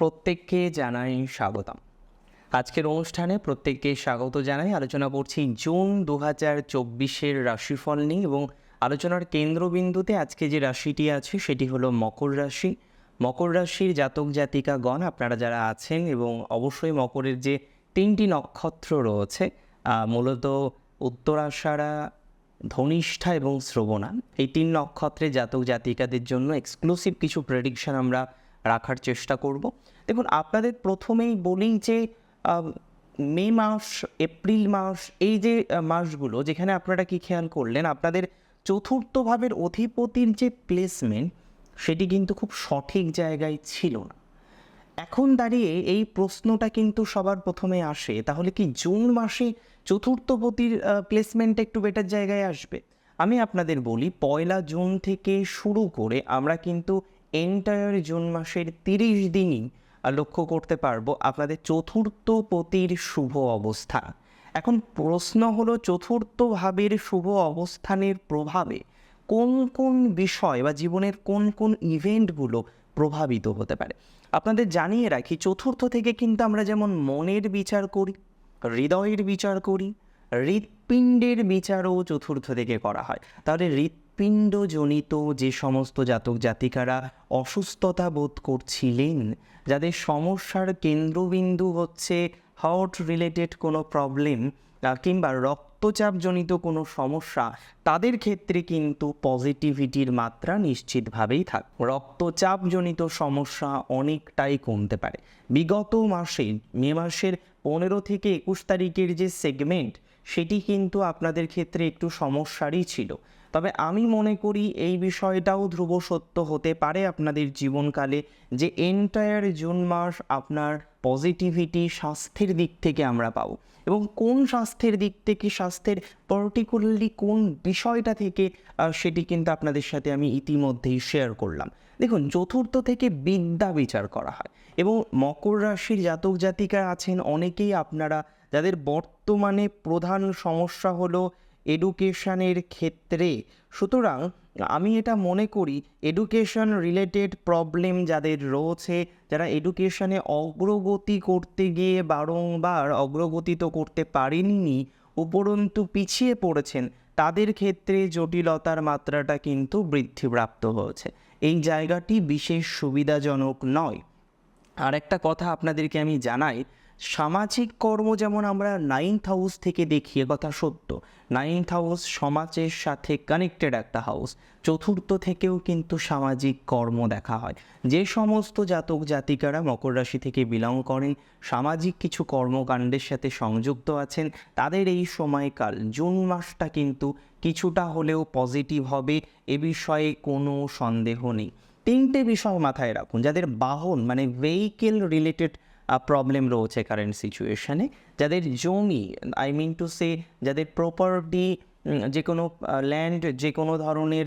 প্রত্যেককে জানাই স্বাগতম। আজকের অনুষ্ঠানে প্রত্যেককে স্বাগত জানাই। আলোচনা করছি জুন দু হাজার চব্বিশের রাশিফল নিয়ে এবং আলোচনার কেন্দ্রবিন্দুতে আজকে যে রাশিটি আছে সেটি হলো মকর রাশি। মকর রাশির জাতক জাতিকাগণ, আপনারা যারা আছেন এবং অবশ্যই মকরের যে তিনটি নক্ষত্র রয়েছে মূলত উত্তরাষাঢ়া, ধনিষ্ঠা এবং শ্রবণা, এই তিন নক্ষত্রে জাতক জাতিকাদের জন্য এক্সক্লুসিভ কিছু প্রেডিকশন আমরা রাখার চেষ্টা করব। দেখুন, আপনাদের প্রথমেই বলি যে মে মাস, এপ্রিল মাস, এই যে মাসগুলো, যেখানে আপনারা কি খেয়াল করলেন, আপনাদের চতুর্থ ভাবের অধিপতির যে প্লেসমেন্ট সেটি কিন্তু খুব সঠিক জায়গায় ছিল না। এখন দাঁড়িয়ে এই প্রশ্নটা কিন্তু সবার প্রথমে আসে, তাহলে কি জুন মাসে চতুর্থপতির প্লেসমেন্ট একটু বেটার জায়গায় আসবে? আমি আপনাদের বলি, পয়লা জুন থেকে শুরু করে আমরা কিন্তু এন্টায়ার জুন মাসের তিরিশ দিনই লক্ষ্য করতে পারব আপনাদের চতুর্থ পতির শুভ অবস্থা। এখন প্রশ্ন হলো চতুর্থ ভাবের শুভ অবস্থানের প্রভাবে কোন কোন বিষয় বা জীবনের কোন কোন ইভেন্টগুলো প্রভাবিত হতে পারে? আপনাদের জানিয়ে রাখি, চতুর্থ থেকে কিন্তু আমরা যেমন মনের বিচার করি, হৃদয়ের বিচার করি, হৃৎপিণ্ডের বিচারও চতুর্থ থেকে করা হয়। তাহলে হৃৎপিণ্ডজনিত যে সমস্ত জাতক জাতিকারা অসুস্থতা বোধ করছিলেন, যাদের সমস্যার কেন্দ্রবিন্দু হচ্ছে হার্ট রিলেটেড কোনো প্রবলেম কিংবা রক্তচাপজনিত কোনো সমস্যা, তাদের ক্ষেত্রে কিন্তু পজিটিভিটির মাত্রা নিশ্চিতভাবেই থাক। রক্তচাপজনিত সমস্যা অনেকটাই কমতে পারে। বিগত মাসে, মে মাসের পনেরো থেকে একুশ তারিখের যে সেগমেন্ট সেটি কিন্তু আপনাদের ক্ষেত্রে একটু সমস্যারই ছিল। তবে আমি মনে করি এই বিষয়টাও ধ্রুব সত্য হতে পারে আপনাদের জীবনকালে যে এন্টায়ার জুন মাস আপনার পজিটিভিটি স্বাস্থ্যের দিক থেকে আমরা পাবো। এবং কোন স্বাস্থ্যের দিক থেকে, স্বাস্থ্যের পার্টিকুলারলি কোন বিষয়টা থেকে সেটি কিন্তু আপনাদের সাথে আমি ইতিমধ্যেই শেয়ার করলাম। দেখুন, চতুর্থ থেকে বিদ্যা বিচার করা হয় এবং মকর রাশির জাতক জাতিকা আছেন, অনেকেই আপনারা যাদের বর্তমানে প্রধান সমস্যা হলো এডুকেশনের ক্ষেত্রে। সুতরাং আমি এটা মনে করি এডুকেশন রিলেটেড প্রবলেম যাদের রয়েছে, যারা এডুকেশানে অগ্রগতি করতে গিয়ে বারংবার অগ্রগতি তো করতে পারেননি, উপরন্তু পিছিয়ে পড়েছেন, তাদের ক্ষেত্রে জটিলতার মাত্রাটা কিন্তু বৃদ্ধিপ্রাপ্ত হয়েছে। এই জায়গাটি বিশেষ সুবিধাজনক নয়। আর একটা কথা আপনাদেরকে আমি জানাই। সামাজিক কর্ম যেমন আমরা নাইন্থ হাউস থেকে দেখি কথা সত্য। নাইন্থ হাউস সমাজের সাথে কানেক্টেড একটা হাউস চতুর্থ থেকেও কিন্তু সামাজিক কর্ম দেখা হয়। যে সমস্ত জাতক জাতিকারা মকর রাশি থেকে বিলং করেন, সামাজিক কিছু কর্মকাণ্ডের সাথে সংযুক্ত আছেন, তাদের এই সময়কাল, জুন মাসটা কিন্তু কিছুটা হলেও পজিটিভ হবে, এ বিষয়ে কোনো সন্দেহ নেই। তিনটে বিষয় মাথায় রাখুন, যাদের বাহন মানে ভেহিকেল রিলেটেড প্রবলেম রয়েছে কারেন্ট সিচুয়েশানে যাদের জমি আই মিন টু সে যাদের প্রপার্টি যে কোনো ল্যান্ড যে কোনো ধরনের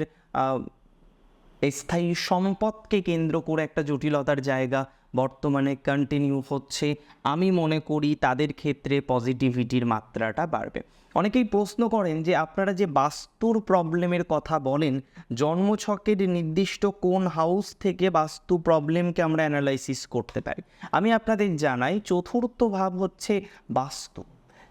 স্থায়ী সম্পদকে কেন্দ্র করে একটা জটিলতার জায়গা বর্তমানে কন্টিনিউ হচ্ছে। আমি মনে করি তাদের ক্ষেত্রে পজিটিভিটির মাত্রাটা বাড়বে। অনেকেই প্রশ্ন করেন যে আপনারা যে বাস্তুর প্রবলেমের কথা বলেন, জন্মছকের নির্দিষ্ট কোন হাউস থেকে বাস্তু প্রবলেমকে আমরা অ্যানালাইসিস করতে পারি? আমি আপনাদের জানাই, চতুর্থ ভাব হচ্ছে বাস্তু।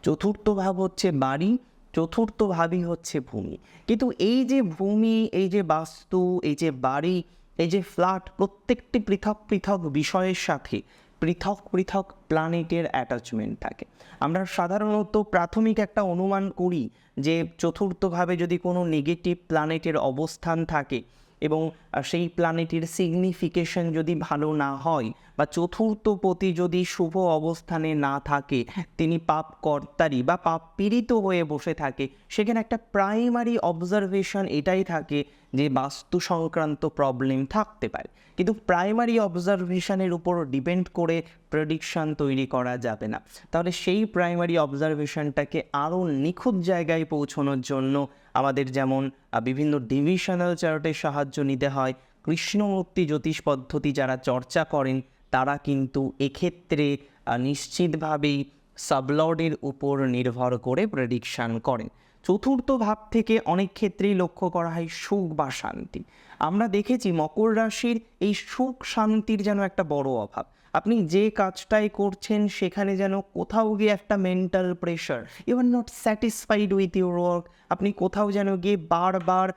চতুর্থ ভাব হচ্ছে বাড়ি চতুর্থ ভাবই হচ্ছে ভূমি। কিন্তু এই যে ভূমি, এই যে বাস্তু, এই যে বাড়ি, এই যে ফ্ল্যাট, প্রত্যেকটি পৃথক পৃথক বিষয়ের সাথে পৃথক পৃথক প্ল্যানেটের অ্যাটাচমেন্ট থাকে। আমরা সাধারণত প্রাথমিক একটা অনুমান করি যে চতুর্থভাবে যদি কোনো নেগেটিভ প্ল্যানেটের অবস্থান থাকে এবং সেই প্ল্যানেটের সিগনিফিকেশন যদি ভালো না হয় বা চতুর্থ পতি যদি শুভ অবস্থানে না থাকে, তিনি পাপ কর্তারি বা পাপ পীড়িত হয়ে বসে থাকে, সেখানে একটা প্রাইমারি অবজারভেশন এটাই থাকে যে বাস্তু সংক্রান্ত প্রবলেম থাকতে পারে। কিন্তু প্রাইমারি অবজারভেশনের উপর ডিপেন্ড করে প্রেডিকশন তৈরি করা যাবে না। তাহলে সেই প্রাইমারি অবজারভেশনটাকে আরও নিখুঁত জায়গায় পৌঁছানোর জন্য আমাদের যেমন বিভিন্ন ডিভিশনাল চার্টের সাহায্য নিতে হয়। কৃষ্ণমূর্তি জ্যোতিষ পদ্ধতি যারা চর্চা করেন, তারা কিন্তু এক্ষেত্রে নিশ্চিতভাবেই সাবলডের উপর নির্ভর করে প্রেডিকশান করেন। চতুর্থ ভাব থেকে অনেক ক্ষেত্রেই লক্ষ্য করা হয় সুখ বা শান্তি। আমরা দেখেছি মকর রাশির এই সুখ শান্তির যেন একটা বড় অভাব। আপনি যে কাজটাই করছেন সেখানে যেন কোথাও গিয়ে একটা mental pressure you are not satisfied with your work আপনি কোথাও যেন গিয়ে বারবার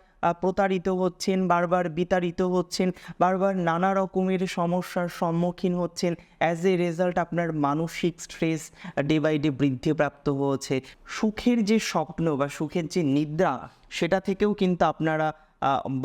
প্রতারিত হচ্ছেন, বারবার বিতাড়িত হচ্ছেন, বারবার নানা রকমের সমস্যার সম্মুখীন হচ্ছেন। অ্যাজ এ রেজাল্ট আপনার মানসিক স্ট্রেস ডে বাই ডে বৃদ্ধিপ্রাপ্ত হয়েছে। সুখের যে স্বপ্ন বা সুখের যে নিদ্রা, সেটা থেকেও কিন্তু আপনারা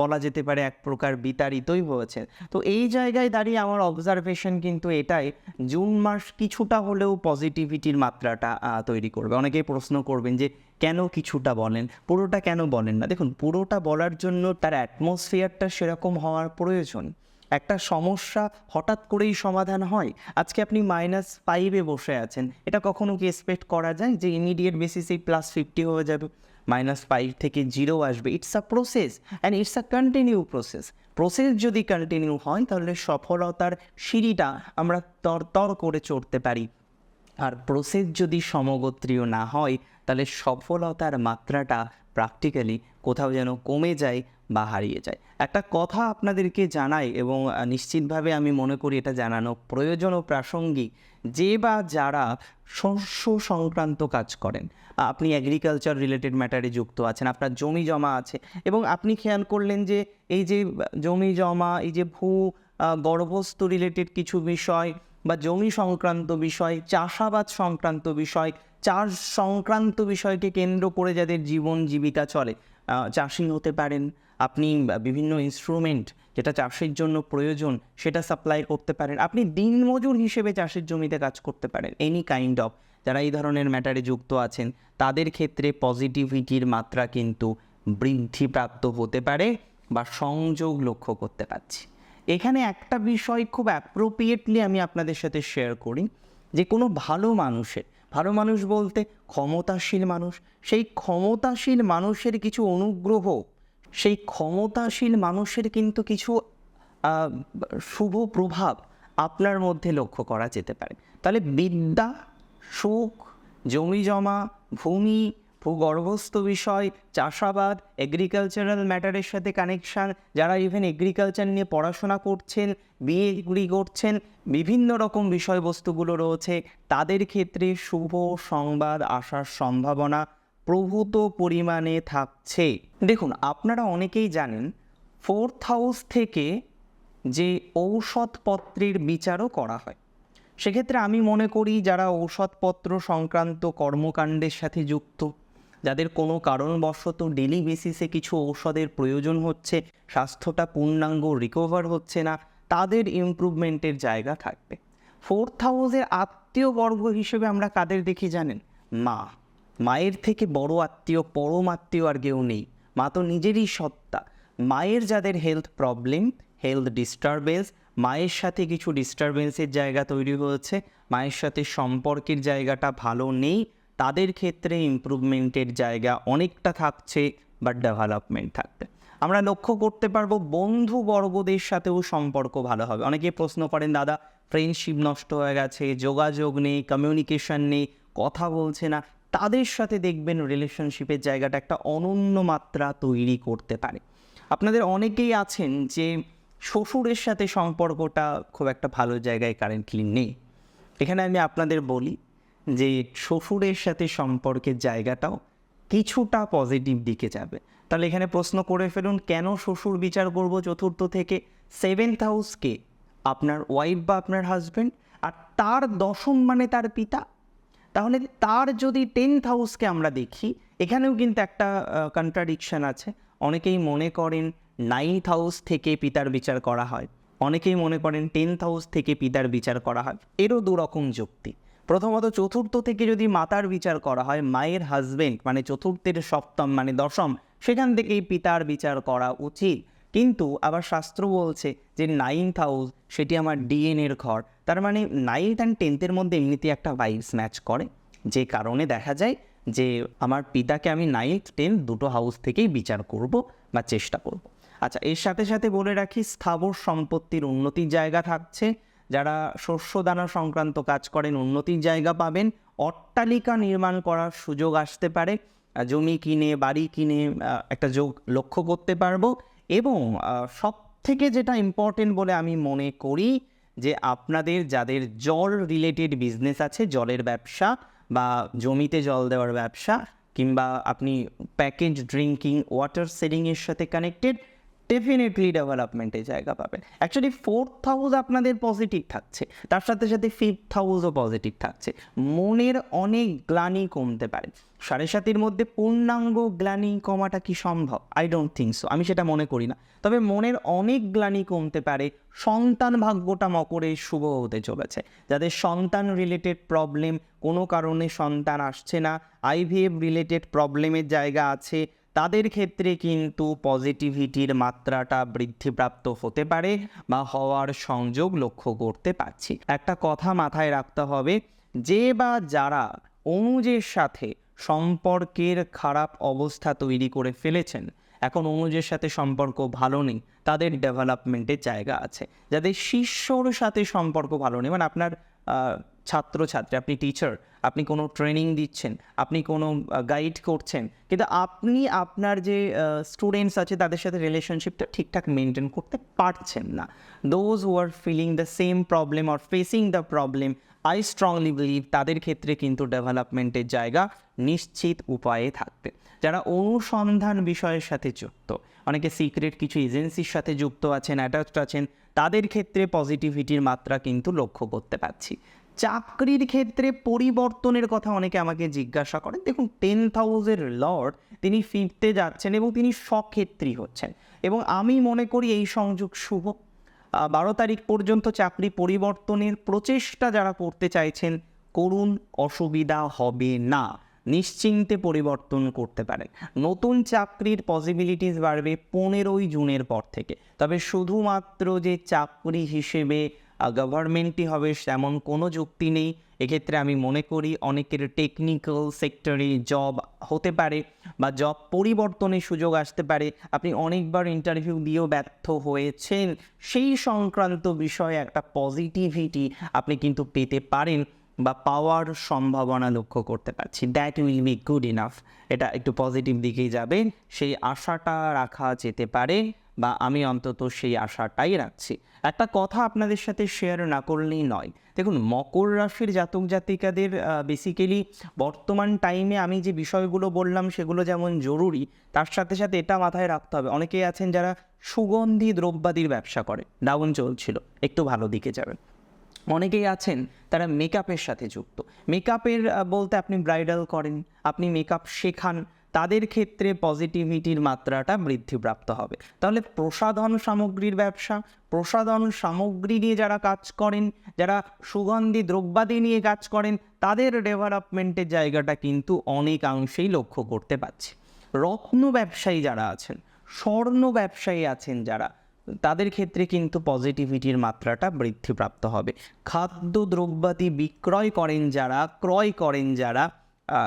বলা যেতে পারে এক প্রকার বিতাড়িতই হয়েছে তো এই জায়গায় দাঁড়িয়ে আমার অবজারভেশন কিন্তু এটাই, জুন মাস কিছুটা হলেও পজিটিভিটির মাত্রাটা তৈরি করবে। অনেকেই প্রশ্ন করবেন যে কেন কিছুটা বলেন? পুরোটা কেন বলেন না? দেখুন, পুরোটা বলার জন্য তার অ্যাটমসফিয়ারটা সেরকম হওয়ার প্রয়োজন। একটা সমস্যা হঠাৎ করেই সমাধান হয়। আজকে আপনি মাইনাস ফাইভে বসে আছেন। এটা কখনো কি এক্সপেক্ট করা যায় যে ইমিডিয়েট বেসিসেই প্লাস ফিফটি হয়ে যাবে? মাইনাস ফাইভ থেকে জিরো আসবে। It's a process and it's a continue process process যদি কন্টিনিউ হয়, তাহলে সফলতার সিঁড়িটা আমরা তর তর করে চড়তে পারি। আর প্রসেস যদি সমগোত্রীয় না হয় তাহলে সফলতার মাত্রাটা প্র্যাকটিক্যালি কোথাও যেন কমে যায় বা হারিয়ে যায়। একটা কথা আপনাদেরকে জানাই এবং নিশ্চিতভাবে আমি মনে করি এটা জানানো প্রয়োজন ও প্রাসঙ্গিক। যে বা যারা শস্য সংক্রান্ত কাজ করেন, আপনি অ্যাগ্রিকালচার রিলেটেড ম্যাটারে যুক্ত আছেন, আপনার জমি জমা আছে এবং আপনি খেয়াল করলেন যে এই যে জমি জমা, এই যে ভূ গর্ভস্থ রিলেটেড কিছু বিষয় বা জমি সংক্রান্ত বিষয়, চাষাবাদ সংক্রান্ত বিষয়, চাষ সংক্রান্ত বিষয়কে কেন্দ্র করে যাদের জীবন জীবিকা চলে চাষি হতে পারেন। আপনি বিভিন্ন ইনস্ট্রুমেন্ট যেটা চাষের জন্য প্রয়োজন, সেটা সাপ্লাই করতে পারেন। আপনি দিনমজুর হিসেবে চাষের জমিতে কাজ করতে পারেন। এনি কাইন্ড অফ যারা এই ধরনের ম্যাটারে যুক্ত আছেন, তাদের ক্ষেত্রে পজিটিভিটির মাত্রা কিন্তু বৃদ্ধিপ্রাপ্ত হতে পারে বা সংযোগ লক্ষ্য করতে পারছি। এখানে একটা বিষয় খুব অ্যাপ্রোপ্রিয়েটলি আমি আপনাদের সাথে শেয়ার করি, যে কোনো ভালো মানুষের, ভালো মানুষ বলতে ক্ষমতাশীল মানুষ, সেই ক্ষমতাশীল মানুষের কিছু অনুগ্রহ, সেই ক্ষমতাশীল মানুষের কিন্তু কিছু শুভ প্রভাব আপনার মধ্যে লক্ষ্য করা যেতে পারে। তাহলে বিদ্যা, সুখ, জমি জমা, ভূমি ভূগর্ভস্থ বিষয়, চাষাবাদ এগ্রিকালচারাল ম্যাটারের সাথে কানেকশান যারা ইভেন এগ্রিকালচার নিয়ে পড়াশোনা করছেন বিএগুলি করছেন, বিভিন্ন রকম বিষয়বস্তুগুলো রয়েছে, তাদের ক্ষেত্রে শুভ সংবাদ আসার সম্ভাবনা প্রভূত পরিমাণে থাকছে। দেখুন, আপনারা অনেকেই জানেন ফোর্থ হাউস থেকে যে ঔষধপত্রের বিচারও করা হয়। সেক্ষেত্রে আমি মনে করি, যারা ঔষধপত্র সংক্রান্ত কর্মকাণ্ডের সাথে যুক্ত যাদের কোনো কারণবশত ডেলি বেসিসে কিছু ঔষধের প্রয়োজন হচ্ছে, স্বাস্থ্যটা পূর্ণাঙ্গ রিকভার হচ্ছে না, তাদের ইমপ্রুভমেন্টের জায়গা থাকবে। ফোর্থ হাউসের আত্মীয় বর্গ হিসেবে আমরা কাদের দেখি জানেন? মা। মায়ের থেকে বড় আত্মীয়, পরম আত্মীয় আর কেউ নেই। মা তো নিজেরই সত্তা। মায়ের যাদের হেলথ প্রবলেম হেলথ ডিস্টারবেন্স মায়ের সাথে কিছু ডিস্টারবেন্সের জায়গা তৈরি হয়েছে, মায়ের সাথে সম্পর্কের জায়গাটা ভালো নেই তাদের ক্ষেত্রে ইমপ্রুভমেন্টের জায়গা অনেকটা থাকছে বাট ডেভেলপমেন্ট থাকবে। আমরা লক্ষ্য করতে পারব বন্ধু বর্গদের সাথেও সম্পর্ক ভালো হবে। অনেকে প্রশ্ন করেন, দাদা ফ্রেন্ডশিপ নষ্ট হয়ে গেছে, যোগাযোগ নেই কমিউনিকেশন নেই, কথা বলছে না। তাদের সাথে দেখবেন রিলেশনশিপের জায়গাটা একটা অনন্য মাত্রা তৈরি করতে পারে। আপনাদের অনেকেই আছেন যে শ্বশুরের সাথে সম্পর্কটা খুব একটা ভালো জায়গায় কারেন্টলি নেই। এখানে আমি আপনাদের বলি যে শ্বশুরের সাথে সম্পর্কের জায়গাটাও কিছুটা পজিটিভ দিকে যাবে। তাহলে এখানে প্রশ্ন করে ফেলুন, কেন শ্বশুর বিচার করব চতুর্থ থেকে? সেভেন্থ হাউসকে আপনার ওয়াইফ বা আপনার হাজব্যান্ড আর তার দশম মানে তার পিতা? তাহলে তার যদি টেন্থ হাউসকে আমরা দেখি, এখানেও কিন্তু একটা কন্ট্রাডিকশন আছে। অনেকেই মনে করেন নাইন্থ হাউস থেকে পিতার বিচার করা হয়। অনেকেই মনে করেন টেন্থ হাউস থেকে পিতার বিচার করা হয়। এরও দু রকম যুক্তি। প্রথমত চতুর্থ থেকে যদি মাতার বিচার করা হয়, মায়ের হাজবেন্ড মানে চতুর্থের সপ্তম মানে দশম, সেখান থেকেই পিতার বিচার করা উচিত। কিন্তু আবার শাস্ত্র বলছে যে নাইন্থ হাউস সেটি আমার ডিএনএর ঘর। তার মানে নাইন্থ অ্যান্ড টেন্থের মধ্যে এমনিতে একটা ভাইবস ম্যাচ করে। যে কারণে দেখা যায় যে আমার পিতাকে আমি নাইন্থ টেন্থ দুটো হাউস থেকেই বিচার করব বা চেষ্টা করব। আচ্ছা এর সাথে সাথে বলে রাখি, স্থাবর সম্পত্তির উন্নতির জায়গা থাকছে। যারা শস্য দানা সংক্রান্ত কাজ করেন উন্নতির জায়গা পাবেন, অট্টালিকা নির্মাণ করার সুযোগ আসতে পারে জমি কিনে, বাড়ি কিনে একটা যোগ লক্ষ্য করতে পারব এবং সব থেকে যেটা ইম্পর্টেন্ট বলে আমি মনে করি যে আপনাদের যাদের জল রিলেটেড বিজনেস আছে, জলের ব্যবসা বা জমিতে জল দেওয়ার ব্যবসা কিংবা আপনি প্যাকেজ ড্রিঙ্কিং ওয়াটার সেলিংয়ের সাথে কানেক্টেড ডেফিনেটলি ডেভেলপমেন্টের জায়গা পাবেন। অ্যাকচুয়ালি ফোর্থ হাউস আপনাদের পজিটিভ থাকছে। তার সাথে সাথে ফিফথ হাউসও পজিটিভ থাকছে। মনের অনেক গ্লানি কমতে পারে। সাড়ে সাতির মধ্যে পূর্ণাঙ্গ গ্লানি কমাটা কি সম্ভব? আই ডোন্ট থিঙ্ক সো আমি সেটা মনে করি না। তবে মনের অনেক গ্লানি কমতে পারে। সন্তান ভাগ্যটা মকরে শুভ হতে চলেছে। যাদের সন্তান রিলেটেড প্রবলেম কোনো কারণে সন্তান আসছে না। আইভিএফ রিলেটেড প্রবলেমের জায়গা আছে। তাদের ক্ষেত্রে কিন্তু পজিটিভিটির মাত্রাটা বৃদ্ধিপ্রাপ্ত হতে পারে বা হওয়ার সংযোগ লক্ষ্য করতে পারছি। একটা কথা মাথায় রাখতে হবে, যে বা যারা অনুজের সাথে সম্পর্কের খারাপ অবস্থা তৈরি করে ফেলেছেন, এখন অনুজের সাথে সম্পর্ক ভালো নেই, তাদের ডেভেলপমেন্টের জায়গা আছে। যাদের শিষ্যর সাথে সম্পর্ক ভালো নেই মানে আপনার ছাত্রছাত্রী, আপনি টিচার আপনি কোনো ট্রেনিং দিচ্ছেন, আপনি কোনো গাইড করছেন, কিন্তু আপনি আপনার যে স্টুডেন্টস আছে তাদের সাথে রিলেশনশিপটা ঠিকঠাক মেনটেন করতে পারছেন না। Those who are feeling the same problem or facing the problem I strongly believe তাদের ক্ষেত্রে কিন্তু ডেভেলপমেন্টের জায়গা নিশ্চিত উপায়ে থাকবে। যারা অনুসন্ধান বিষয়ের সাথে যুক্ত, অনেকে সিক্রেট কিছু এজেন্সির সাথে যুক্ত আছেন অ্যাটাচড আছেন, তাদের ক্ষেত্রে পজিটিভিটির মাত্রা কিন্তু লক্ষ্য করতে পারছি। চাকরির ক্ষেত্রে পরিবর্তনের কথা অনেকে আমাকে জিজ্ঞাসা করেন। দেখুন টেন হাউসের লর্ড তিনি ফিরতে যাচ্ছেন এবং তিনি সক্ষেত্রী হচ্ছেন। এবং আমি মনে করি এই সংযোগ শুভ। বারো তারিখ পর্যন্ত চাকরি পরিবর্তনের প্রচেষ্টা যারা করতে চাইছেন, করুন, অসুবিধা হবে না। নিশ্চিন্তে পরিবর্তন করতে পারেন। নতুন চাকরির পসিবিলিটিস বাড়বে পনেরোই জুনের পর থেকে। তবে শুধুমাত্র যে চাকরি হিসেবে গভর্নমেন্টই হবে, তেমন কোনো যুক্তি নেই। এক্ষেত্রে আমি মনে করি অনেকের টেকনিক্যাল সেক্টরে জব হতে পারে বা জব পরিবর্তনের সুযোগ আসতে পারে। আপনি অনেকবার ইন্টারভিউ দিয়েও ব্যর্থ হয়েছেন। সেই সংক্রান্ত বিষয়ে একটা পজিটিভিটি আপনি কিন্তু পেতে পারেন বা পাওয়ার সম্ভাবনা লক্ষ্য করতে পারছি। That will be good enough এটা একটু পজিটিভ দিকেই যাবে। সেই আশাটা রাখা যেতে পারে। বা আমি অন্তত সেই আশাটাই রাখছি। একটা কথা আপনাদের সাথে শেয়ার না করলেই নয়। দেখুন, মকর রাশির জাতক জাতিকাদের বেসিক্যালি বর্তমান টাইমে আমি যে বিষয়গুলো বললাম সেগুলো যেমন জরুরি, তার সাথে সাথে এটা মাথায় রাখতে হবে। অনেকেই আছেন যারা সুগন্ধি দ্রব্যাদির ব্যবসা করে ডাউন চলছিল, একটু ভালো দিকে যাবেন। অনেকেই আছেন তারা মেকআপের সাথে যুক্ত। মেকআপের বলতে আপনি ব্রাইডাল করেন, আপনি মেকআপ শেখান তাদের ক্ষেত্রে পজিটিভিটির মাত্রাটা বৃদ্ধিপ্রাপ্ত হবে। তাহলে প্রসাধন সামগ্রীর ব্যবসা, প্রসাধন সামগ্রী নিয়ে যারা কাজ করেন, যারা সুগন্ধি, দ্রব্যাদি নিয়ে কাজ করেন, তাদের ডেভেলপমেন্টের জায়গাটা কিন্তু অনেকাংশেই লক্ষ্য করতে পারছি। রত্ন ব্যবসায়ী যারা আছেন, স্বর্ণ ব্যবসায়ী আছেন যারা, তাদের ক্ষেত্রে কিন্তু পজিটিভিটির মাত্রাটা বৃদ্ধিপ্রাপ্ত হবে। খাদ্য, দ্রব্যাদি বিক্রয় করেন যারা, ক্রয় করেন যারা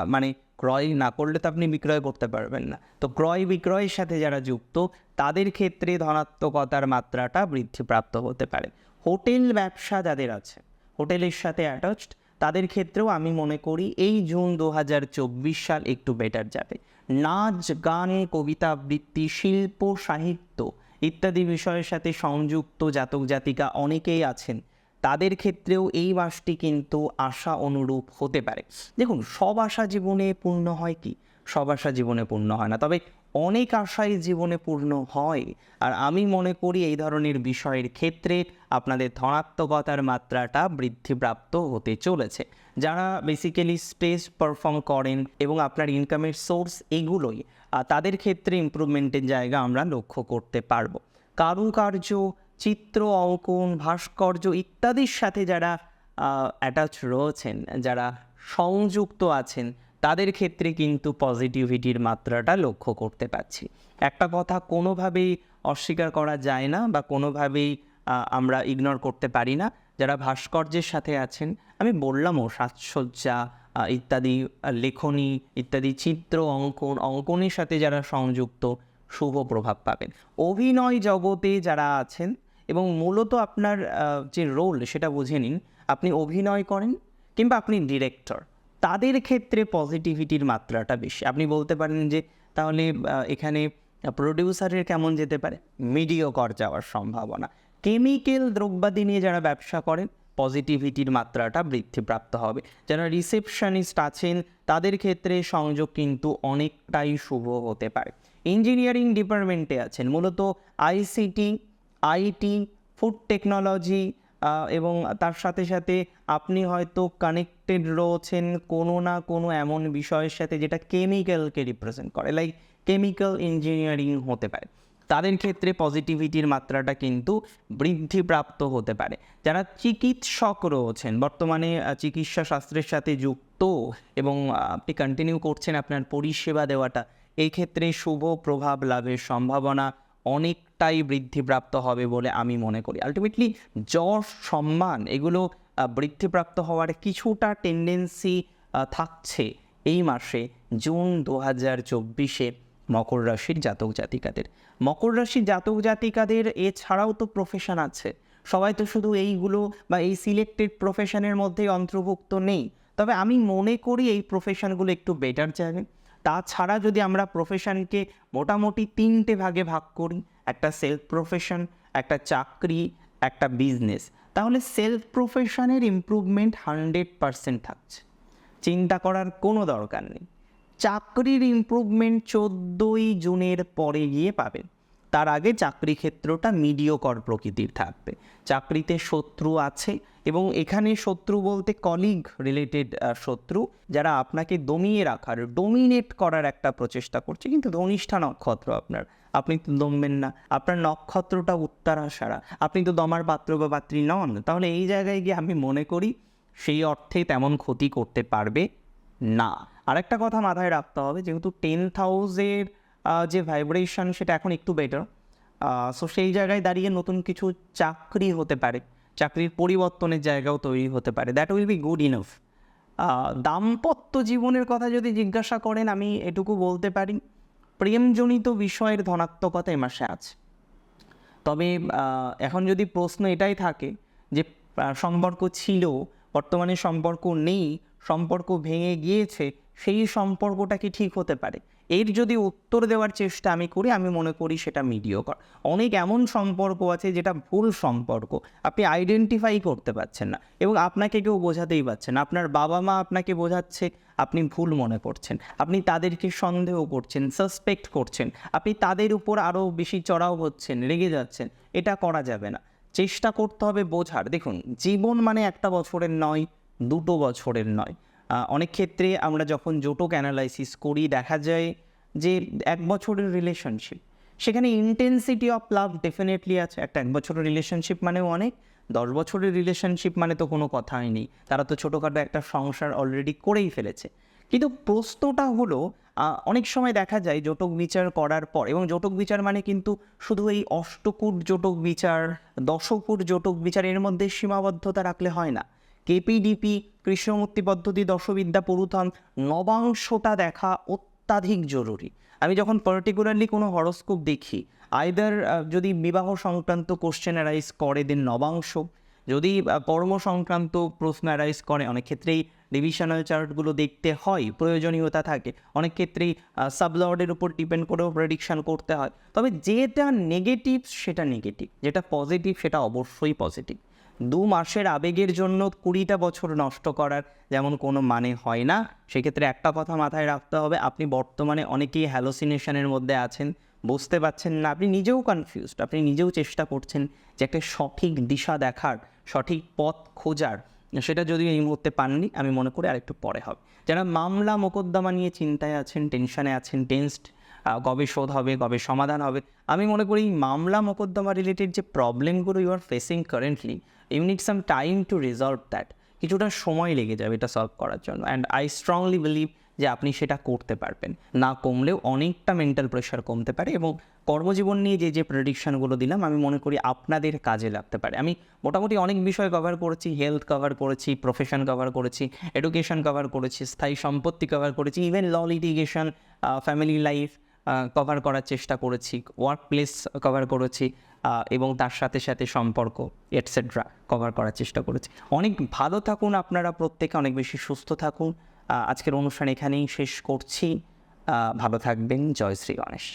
মানে ক্রয় না করলে তো আপনি বিক্রয় করতে পারবেন না। তো ক্রয় বিক্রয়ের সাথে যারা যুক্ত, তাদের ক্ষেত্রে ধনাত্মকতার মাত্রাটা বৃদ্ধিপ্রাপ্ত হতে পারে। হোটেল ব্যবসা যাদের আছে, হোটেলের সাথে অ্যাটাচড তাদের ক্ষেত্রেও আমি মনে করি এই জুন দু চব্বিশ সাল একটু বেটার যাবে। নাচ, গান, কবিতা আবৃত্তি, শিল্প, সাহিত্য ইত্যাদি বিষয়ের সাথে সংযুক্ত জাতক জাতিকা অনেকেই আছেন। তাদের ক্ষেত্রেও এই মাসটি কিন্তু আশা অনুরূপ হতে পারে। দেখুন, সব আশা জীবনে পূর্ণ হয় কি? সব আশা জীবনে পূর্ণ হয় না। তবে অনেক আশাই জীবনে পূর্ণ হয়। আর আমি মনে করি এই ধরনের বিষয়ের ক্ষেত্রে আপনাদের ধনাত্মকতার মাত্রাটা বৃদ্ধিপ্রাপ্ত হতে চলেছে। যারা বেসিক্যালি স্টেজ পারফর্ম করেন এবং আপনার ইনকামের সোর্স এগুলোই তাদের ক্ষেত্রে ইমপ্রুভমেন্টের জায়গা আমরা লক্ষ্য করতে পারব। কারুকার্য চিত্র, অঙ্কন, ভাস্কর্য ইত্যাদির সাথে যারা অ্যাটাচ রয়েছেন, যারা সংযুক্ত আছেন, তাদের ক্ষেত্রে কিন্তু পজিটিভিটির মাত্রাটা লক্ষ্য করতে পারছি। একটা কথা কোনোভাবেই অস্বীকার করা যায় না বা কোনোভাবেই আমরা ইগনোর করতে পারি না। যারা ভাস্কর্যের সাথে আছেন, আমি বললামও সাজসজ্জা ইত্যাদি লেখনী ইত্যাদি, চিত্র, অঙ্কন, অঙ্কনের সাথে যারা সংযুক্ত, শুভ প্রভাব পাবেন। অভিনয় জগতে যারা আছেন এবং মূলত আপনার যে রোল সেটা বুঝে নিন, আপনি অভিনয় করেন কিংবা আপনি ডিরেক্টর তাদের ক্ষেত্রে পজিটিভিটির মাত্রাটা বেশি। আপনি বলতে পারেন যে, তাহলে এখানে প্রডিউসারের কেমন যেতে পারে? মিডিওকর যাওয়ার সম্ভাবনা। কেমিক্যাল দ্রব্যাদি নিয়ে যারা ব্যবসা করেন পজিটিভিটির মাত্রাটা বৃদ্ধিপ্রাপ্ত হবে। যারা রিসেপশনিস্ট আছেন, তাদের ক্ষেত্রে সংযোগ কিন্তু অনেকটাই শুভ হতে পারে। ইঞ্জিনিয়ারিং ডিপার্টমেন্টে আছেন, মূলত আইসিটি আইটি ফুড টেকনোলজি এবং তার সাথে সাথে আপনি হয়তো কানেক্টেড রয়েছেন কোনো না কোনো এমন বিষয়ের সাথে যেটা কেমিক্যালকে রিপ্রেজেন্ট করে, লাইক কেমিক্যাল ইঞ্জিনিয়ারিং হতে পারে। তাদের ক্ষেত্রে পজিটিভিটির মাত্রাটা কিন্তু বৃদ্ধিপ্রাপ্ত হতে পারে। যারা চিকিৎসক রয়েছেন, বর্তমানে চিকিৎসা শাস্ত্রের সাথে যুক্ত এবং আপনি কন্টিনিউ করছেন আপনার পরিষেবা দেওয়াটা এই ক্ষেত্রে শুভ প্রভাব লাভের সম্ভাবনা অনেকটাই বৃদ্ধিপ্রাপ্ত হবে বলে আমি মনে করি। আলটিমেটলি যশ সম্মান, এগুলো বৃদ্ধিপ্রাপ্ত হওয়ার কিছুটা টেন্ডেন্সি থাকছে এই মাসে, জুন দু হাজার চব্বিশে মকর রাশির জাতক জাতিকাদের। মকর রাশির জাতক জাতিকাদের এছাড়াও তো প্রফেশন আছে। সবাই তো শুধু এইগুলো বা এই সিলেক্টেড প্রফেশনের মধ্যেই অন্তর্ভুক্ত নেই। তবে আমি মনে করি এই প্রফেশনগুলো একটু বেটার যাবে তাছাড়া যদি আমরা প্রফেশনকে মোটামুটি তিনটে ভাগে ভাগ করি, একটা সেলফ প্রফেশন একটা চাকরি, একটা বিজনেস তাহলে সেলফ প্রফেশনের ইম্প্রুভমেন্ট হান্ড্রেড পারসেন্ট থাকছে। চিন্তা করার কোনো দরকার নেই। চাকরির ইম্প্রুভমেন্ট চোদ্দোই জুনের পরে গিয়ে পাবেন। তার আগে চাকরি ক্ষেত্রটা মিডিয়কর প্রকৃতির থাকবে। চাকরিতে শত্রু আছে এবং এখানে শত্রু বলতে কলিগ রিলেটেড শত্রু যারা আপনাকে দমিয়ে রাখার ডোমিনেট করার একটা প্রচেষ্টা করছে। কিন্তু ধনিষ্ঠা নক্ষত্র আপনার, আপনি তো দমবেন না। আপনার নক্ষত্রটা উত্তরাশারা আপনি তো দমার পাত্র বা পাত্রী নন। তাহলে এই জায়গায় গিয়ে আমি মনে করি সেই অর্থে তেমন ক্ষতি করতে পারবে না। আরেকটা কথা মাথায় রাখতে হবে, যেহেতু টেন্থ হাউসের যে ভাইব্রেশন সেটা এখন একটু বেটার সো সেই জায়গায় দাঁড়িয়ে নতুন কিছু চাকরি হতে পারে। চাকরির পরিবর্তনের জায়গাও তৈরি হতে পারে। That will be good enough দাম্পত্য জীবনের কথা যদি জিজ্ঞাসা করেন, আমি এটুকু বলতে পারি, প্রেমজনিত বিষয়ের ধনাত্মকতা এ মাসে আছে। তবে এখন যদি প্রশ্ন এটাই থাকে যে সম্পর্ক ছিল, বর্তমানে সম্পর্ক নেই, সম্পর্ক ভেঙে গিয়েছে, সেই সম্পর্কটা কি ঠিক হতে পারে? এর যদি উত্তর দেওয়ার চেষ্টা আমি করি, আমি মনে করি সেটা মিডিয়কর অনেক এমন সম্পর্ক আছে যেটা ভুল সম্পর্ক, আপনি আইডেন্টিফাই করতে পারছেন না এবং আপনাকে কেউ বোঝাতেই পারছেন আপনার বাবা মা আপনাকে বোঝাচ্ছে, আপনি ভুল মনে করছেন, আপনি তাদেরকে সন্দেহ করছেন সাসপেক্ট করছেন, আপনি তাদের উপর আরও বেশি চড়াও হচ্ছেন, রেগে যাচ্ছেন, এটা করা যাবে না। চেষ্টা করতে হবে বোঝার। দেখুন, জীবন মানে একটা বছরের নয়, দুটো বছরের নয়। অনেক ক্ষেত্রে আমরা যখন জোটক অ্যানালাইসিস করি, দেখা যায় যে এক বছরের রিলেশনশিপ সেখানে ইন্টেন্সিটি অফ লাভ ডেফিনেটলি আছে। একটা এক বছরের রিলেশনশিপ মানেও অনেক, দশ বছরের রিলেশনশিপ মানে তো কোনো কথাই নেই। তারা তো ছোটোখাটো একটা সংসার অলরেডি করেই ফেলেছে। কিন্তু প্রশ্নটা হলো অনেক সময় দেখা যায় জোটক বিচার করার পর, এবং জোটক বিচার মানে কিন্তু শুধু এই অষ্টকূট জোটক বিচার, দশকূট জোটক বিচার, এর মধ্যে সীমাবদ্ধতা রাখলে হয় না। কেপিডিপি কৃষ্ণমূর্তি পদ্ধতি দশবিদ্যা পুরুথন নবাংশটা দেখা অত্যাধিক জরুরি। আমি যখন পার্টিকুলারলি কোনো হরস্কোপ দেখি আইদার যদি বিবাহ সংক্রান্ত কোশ্চেন অ্যারাইজ করে দেন নবাংশ। যদি কর্ম সংক্রান্ত প্রশ্ন অ্যারাইজ করে, অনেক ক্ষেত্রেই ডিভিশনাল চার্টগুলো দেখতে হয়, প্রয়োজনীয়তা থাকে। অনেক ক্ষেত্রেই সাবলর্ডের উপর ডিপেন্ড করেও প্রেডিকশন করতে হয়। তবে যেটা নেগেটিভ সেটা নেগেটিভ যেটা পজিটিভ সেটা অবশ্যই পজিটিভ দু মাসের আবেগের জন্য কুড়িটা বছর নষ্ট করার যেমন কোনো মানে হয় না। সেক্ষেত্রে একটা কথা মাথায় রাখতে হবে, আপনি বর্তমানে অনেকেই হ্যালোসিনেশনের মধ্যে আছেন, বুঝতে পারছেন না, আপনি নিজেও কনফিউজড আপনি নিজেও চেষ্টা করছেন যে একটা সঠিক দিশা দেখার, সঠিক পথ খোঁজার। সেটা যদিও এই মুহূর্তে পাননি, আমি মনে করি আরেকটু পরে হবে। যারা মামলা মোকদ্দমা নিয়ে চিন্তায় আছেন টেনশনে আছেন টেনসড কবে শোধ হবে, কবে সমাধান হবে। আমি মনে করি মামলা মোকদ্দমা রিলেটেড যে প্রবলেমগুলো you are facing currently you need some time to resolve that কিছুটা সময় লেগে যাবে এটা সলভ করার জন্য। অ্যান্ড আই স্ট্রংলি বিলিভ যে আপনি সেটা করতে পারবেন। না কমলেও অনেকটা মেন্টাল প্রেশার কমতে পারে এবং কর্মজীবন নিয়ে যে যে প্রেডিকশানগুলো দিলাম, আমি মনে করি আপনাদের কাজে লাগতে পারে। আমি মোটামুটি অনেক বিষয় কভার করেছি হেলথ কভার করেছি প্রফেশন কভার করেছি এডুকেশন কভার করেছি, স্থায়ী সম্পত্তি কভার করেছি even law litigation family life cover করার চেষ্টা করেছি ওয়ার্ক প্লেস কভার করেছি এবং তার সাথে সাথে সম্পর্ক এটসেট্রা কভার করার চেষ্টা করেছি। অনেক ভালো থাকুন আপনারা প্রত্যেকে, অনেক বেশি সুস্থ থাকুন। আজকের অনুষ্ঠান এখানেই শেষ করছি। ভালো থাকবেন। জয় শ্রী গণেশ।